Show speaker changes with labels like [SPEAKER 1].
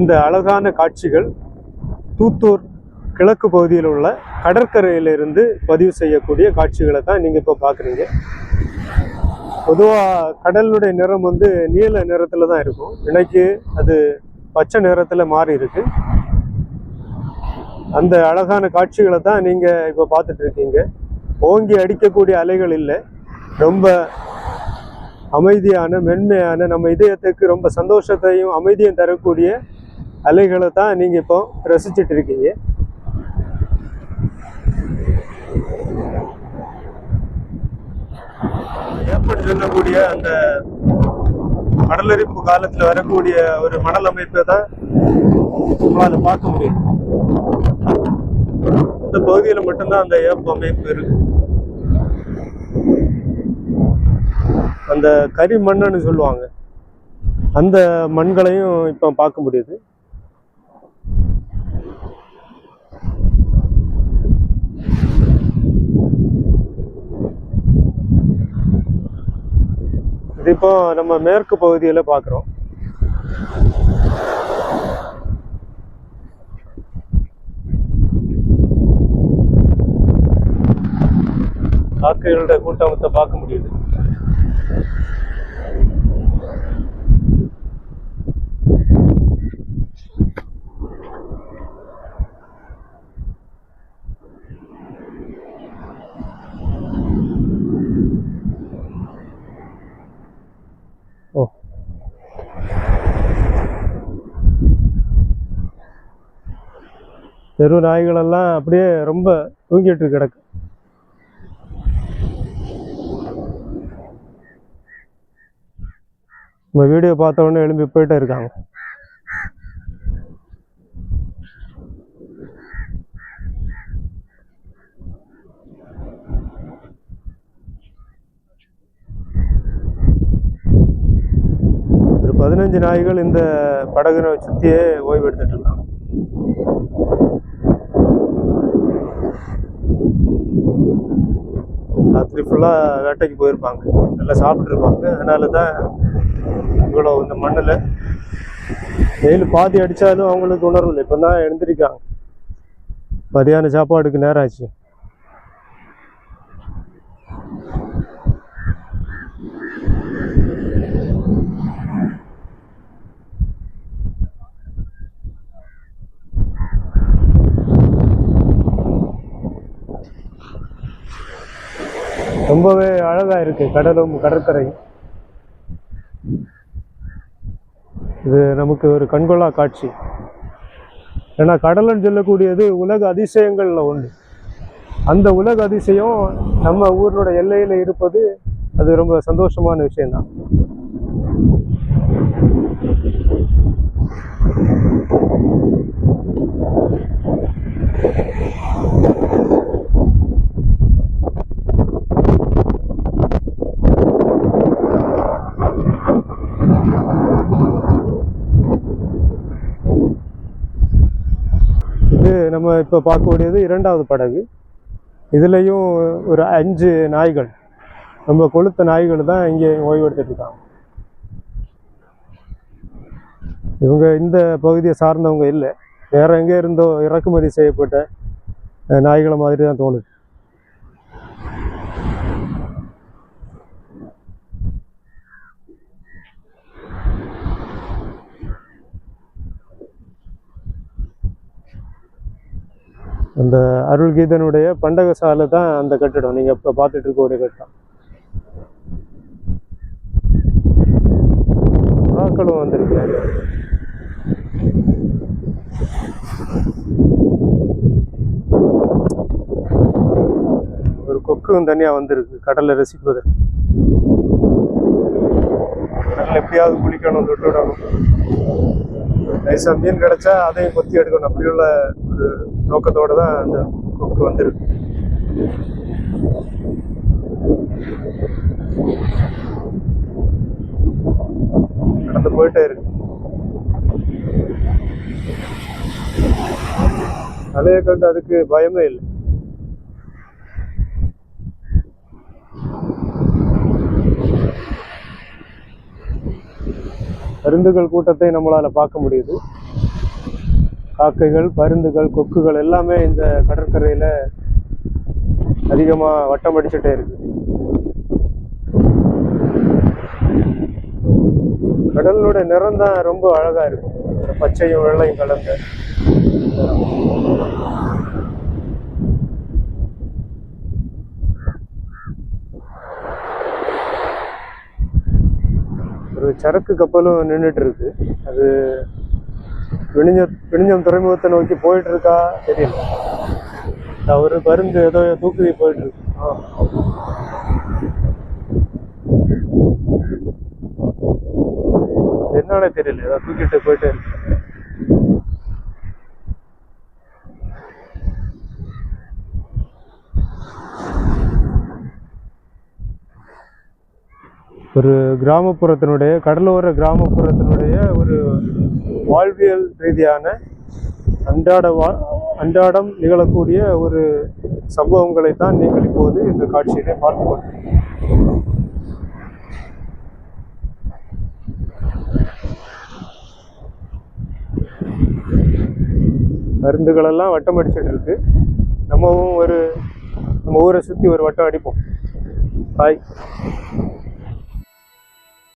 [SPEAKER 1] இந்த அழகான காட்சிகள் தூத்தூர் கிழக்கு பகுதியில் உள்ள கடற்கரையிலிருந்து பதிவு செய்யக்கூடிய காட்சிகளை தான் நீங்கள் இப்போ பார்க்குறீங்க பொதுவாக கடலுடைய நிறம் வந்து நீல நிறத்தில் தான் இருக்கும். இன்னைக்கு அது பச்சை நிறத்தில் மாறி இருக்கு. அந்த அழகான காட்சிகளை தான் நீங்கள் இப்போ பார்த்துட்டு இருக்கீங்க. ஓங்கி அடிக்கக்கூடிய அலைகள் இல்லை. ரொம்ப அமைதியான மென்மையான நம்ம இதயத்துக்கு ரொம்ப சந்தோஷத்தையும் அமைதியும் தரக்கூடிய அலைகளை தான் நீங்கள் இப்போ ரசிச்சிட்டு இருக்கீங்க. ஏற்பட்டு சொல்லக்கூடிய அந்த மடலரிப்பு காலத்தில் வரக்கூடிய ஒரு மணல் அமைப்பை தான் உங்களால் பார்க்க முடியும் இந்த பகுதியில் மட்டும்தான் அந்த ஏப்பு அமைப்பு இருக்குது அந்த கரி மண்ணுன்னு சொல்லுவாங்க. அந்த மண்களையும் இப்போ பார்க்க முடியுது. இது இப்போ நம்ம மேற்கு பகுதியில் பார்க்குறோம். காக்கைகளோட கூட்டமத்தை பார்க்க முடியுது. தெரு நாய்களெல்லாம் அப்படியே ரொம்ப தூங்கிட்டு கிடக்கு. நம்ம வீடியோ பார்த்த உடனே எழும்பி போயிட்டே இருக்காங்க. ஒரு பதினஞ்சு நாய்கள் இந்த படகுனை சுற்றியே ஓய்வு எடுத்துட்டு இருக்காங்க. ராத்திரி ஃபுல்லாக வேட்டைக்கு போயிருப்பாங்க. நல்லா சாப்பிட்ருப்பாங்க அதனால தான் இவ்வளோ இந்த மண்ணில் வெயில் பாதி அடித்தாலும் அவங்களுக்கு உணர்வு இல்லை. இப்போ தான் எழுந்திருக்காங்க. மதியான சாப்பாடுக்கு நேரம் ஆச்சு. ரொம்பவே அழகாக இருக்கு கடலும் கடற்கரையும். இது நமக்கு ஒரு கண்கொள்ளா காட்சி. ஏன்னா கடலன் சொல்லக்கூடியது உலக அதிசயங்களில் ஒன்று அந்த உலக அதிசயம் நம்ம ஊரோட எல்லையில் இருப்பது அது ரொம்ப சந்தோஷமான விஷயம்தான் இது நம்ம இப்போ பார்க்கக்கூடியது இரண்டாவது படகு. இதுலேயும் ஒரு அஞ்சு நாய்கள். ரொம்ப கொளுத்த நாய்கள் தான் இங்கே ஓய்வெடுத்துட்ருக்காங்க இருக்காங்க. இவங்க இந்த பகுதியை சார்ந்தவங்க இல்லை. வேறு எங்கே இருந்தோ இறக்குமதி செய்யப்பட்ட நாய்களை மாதிரி தான் தோணுது. அந்த அருள்கீதனுடைய பண்டக சாலை தான் அந்த கட்டிடம். நீங்கள் இப்போ பார்த்துட்டு இருக்கக்கூடிய கட்டிடம். புறாக்களும் வந்திருக்கு ஒரு கொக்கும் தனியாக வந்திருக்கு கடலை ரசிப்பதற்கு. கடலில் எப்படியாவது குளிக்கணும் தொட்டு விடணும். நைஸாக மீன் கிடைச்சா அதையும் கொத்தி எடுக்கணும். அப்படி உள்ள ஒரு நோக்கத்தோடு தான் அந்த கொக்கு வந்துருக்கு. நடந்து போயிட்டே இருக்கு. அலையை கண்டு அதுக்கு பயமே இல்லை. பருந்துகள் கூட்டத்தை நம்மளால் பார்க்க முடியுது. காக்கைகள் பருந்துகள் கொக்குகள் எல்லாமே இந்த கடற்கரையில் அதிகமாக வட்டம் அடிச்சுட்டே இருக்கு. கடலோட நிறம் தான் ரொம்ப அழகாக இருக்கும். பச்சையும் வெள்ளையும் கலந்த ஒரு சரக்கு கப்பலும் நின்றுட்டு இருக்கு அது விழிஞ்ச விழிஞ்சம் துறைமுகத்தை நோக்கி போயிட்டு இருக்கா தெரியல அவரு பருந்து ஏதோ தூக்குதி போயிட்டு இருக்கு ஆ. என்னன்னு தெரியல. ஏதோ தூக்கிட்டு போயிட்டே இருக்கு. ஒரு கிராமப்புறத்தினுடைய கடலோர கிராமப்புறத்தினுடைய ஒரு வாழ்வியல் ரீதியான அன்றாட வா அன்றாடம் நிகழக்கூடிய ஒரு சம்பவங்களை தான் நீங்கள் இப்போது இந்த காட்சியிலே பார்த்து மருந்துகளெல்லாம் வட்டம் அடிச்சிட்டு இருக்கு நம்மவும் ஒரு நம்ம ஊரை சுற்றி ஒரு வட்டம் அடிப்போம். பாய்.